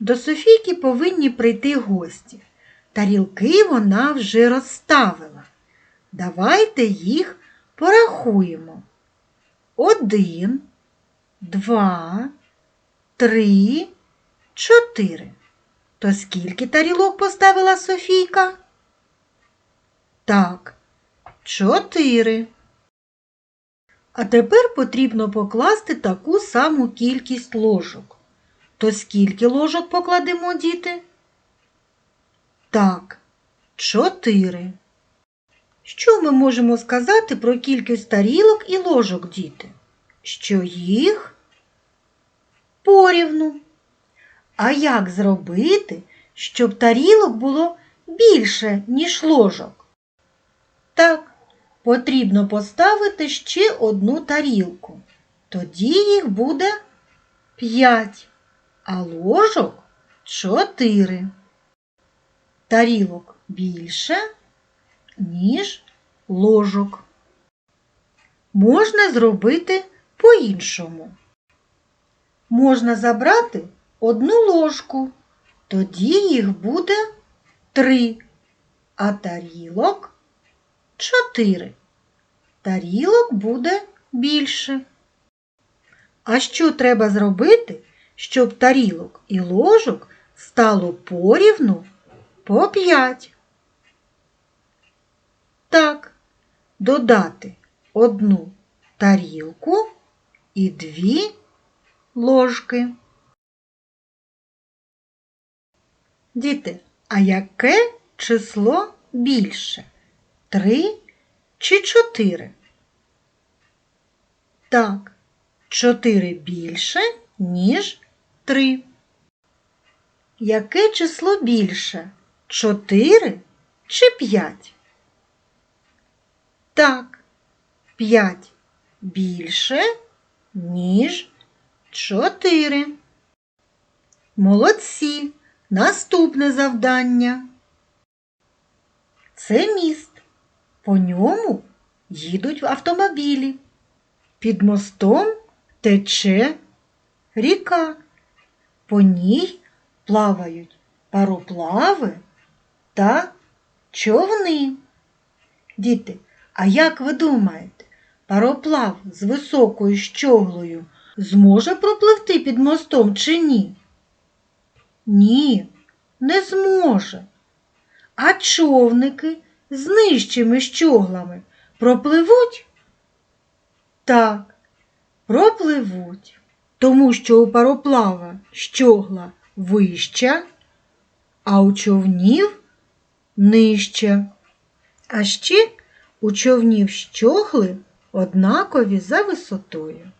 До Софійки повинні прийти гості. Тарілки вона вже розставила. Давайте їх порахуємо. Один, два, три, чотири. То скільки тарілок поставила Софійка? Так, чотири. А тепер потрібно покласти таку саму кількість ложок. То скільки ложок покладемо, діти? Так, чотири. Що ми можемо сказати про кількість тарілок і ложок, діти? Що їх порівну. А як зробити, щоб тарілок було більше, ніж ложок? Так, потрібно поставити ще одну тарілку. Тоді їх буде п'ять, а ложок чотири. Тарілок більше, ніж ложок. Можна зробити по-іншому. Можна забрати одну ложку, тоді їх буде три, а тарілок чотири. Тарілок буде більше. А що треба зробити, щоб тарілок і ложок стало порівну по п'ять? Так, додати одну тарілку і дві ложки. Діти, а яке число більше? Три чи чотири? Так, чотири більше, ніж три. Яке число більше? Чотири чи п'ять? Так, п'ять більше, ніж чотири. Молодці. Наступне завдання. Це міст. По ньому їдуть автомобілі. Під мостом тече ріка. По ній плавають пароплави та човни. Діти, а як ви думаєте, пароплав з високою щоглою зможе пропливти під мостом чи ні? Ні, не зможе. А човники з нижчими щоглами пропливуть? Так, пропливуть, тому що у пароплава щогла вища, а у човнів нижча. А ще у човнів щогли однакові за висотою.